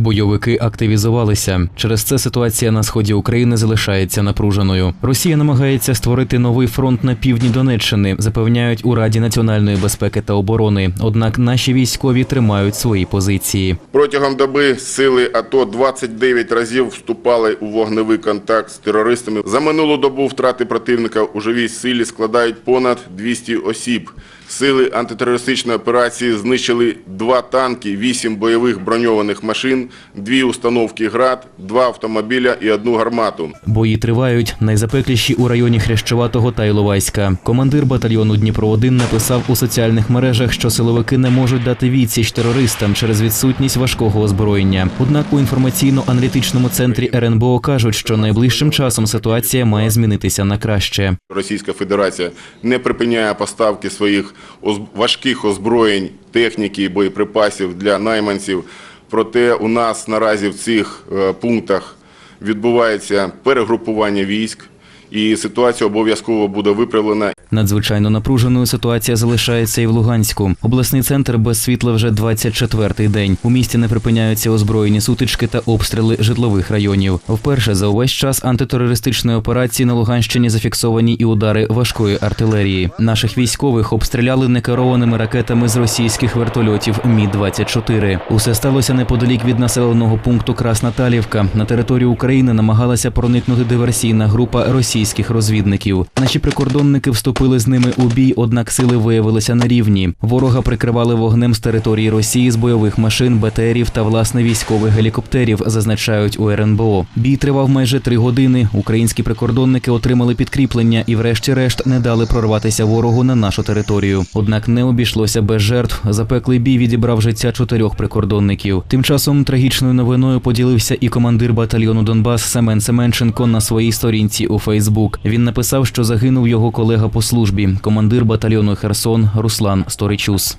Бойовики активізувалися. Через це ситуація на сході України залишається напруженою. Росія намагається створити новий фронт на півдні Донеччини, запевняють у Раді національної безпеки та оборони. Однак наші військові тримають свої позиції. Протягом доби сили АТО 29 разів вступали у вогневий контакт з терористами. За минулу добу втрати противника у живій силі складають понад 200 осіб. Сили антитерористичної операції знищили два танки, вісім бойових броньованих машин, дві установки ГРАД, два автомобіля і одну гармату. Бої тривають найзапекліші у районі Хрещуватого та Іловайська. Командир батальйону Дніпро 1 написав у соціальних мережах, що силовики не можуть дати відсіч терористам через відсутність важкого озброєння. Однак у інформаційно-аналітичному центрі РНБО кажуть, що найближчим часом ситуація має змінитися на краще. Російська Федерація не припиняє поставки своїх важких озброєнь, техніки і боєприпасів для найманців. Проте у нас наразі в цих е, пунктах відбувається перегрупування військ, і ситуація обов'язково буде виправлена. Надзвичайно напруженою ситуація залишається і в Луганську. Обласний центр без світла вже 24-й день. У місті не припиняються озброєні сутички та обстріли житлових районів. Вперше за увесь час антитерористичної операції на Луганщині зафіксовані і удари важкої артилерії. Наших військових обстріляли некерованими ракетами з російських вертольотів Мі 24 Усе сталося неподалік від населеного пункту Красноталівка. На територію України намагалася проникнути диверсійна група російських розвідників. Наші прикордонники вступили з ними у бій, однак сили виявилися нерівні. Ворога прикривали вогнем з території Росії з бойових машин, БТРів та власне військових гелікоптерів, зазначають у РНБО. Бій тривав майже три години. Українські прикордонники отримали підкріплення і, врешті-решт, не дали прорватися ворогу на нашу територію. Однак не обійшлося без жертв. Запеклий бій відібрав життя чотирьох прикордонників. Тим часом трагічною новиною поділився і командир батальйону Донбас Семен Семенченко на своїй сторінці у Фейсбук. Він написав, що загинув його колега по службі, командир батальйону Херсон Руслан Сторичус.